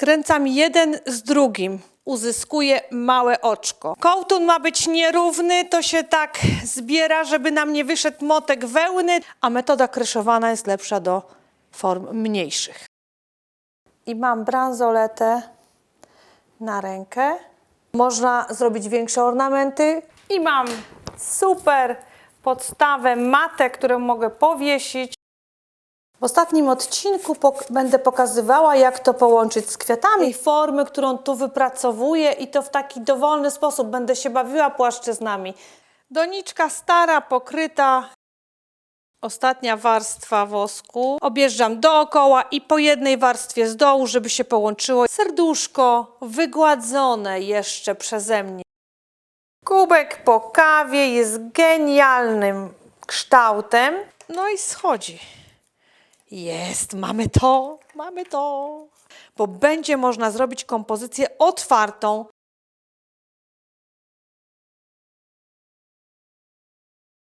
Skręcam jeden z drugim. Uzyskuję małe oczko. Kołtun ma być nierówny, to się tak zbiera, żeby nam nie wyszedł motek wełny, a metoda kryszowana jest lepsza do form mniejszych. I mam bransoletę na rękę. Można zrobić większe ornamenty. I mam super podstawę, matę, którą mogę powiesić. W ostatnim odcinku pok- będę pokazywała, jak to połączyć z kwiatami. Formy, którą tu wypracowuję i to w taki dowolny sposób będę się bawiła płaszczyznami. Doniczka stara, pokryta. Ostatnia warstwa wosku. Objeżdżam dookoła i po jednej warstwie z dołu, żeby się połączyło. Serduszko wygładzone jeszcze przeze mnie. Kubek po kawie jest genialnym kształtem. No i schodzi. Jest, mamy to, mamy to. Bo będzie można zrobić kompozycję otwartą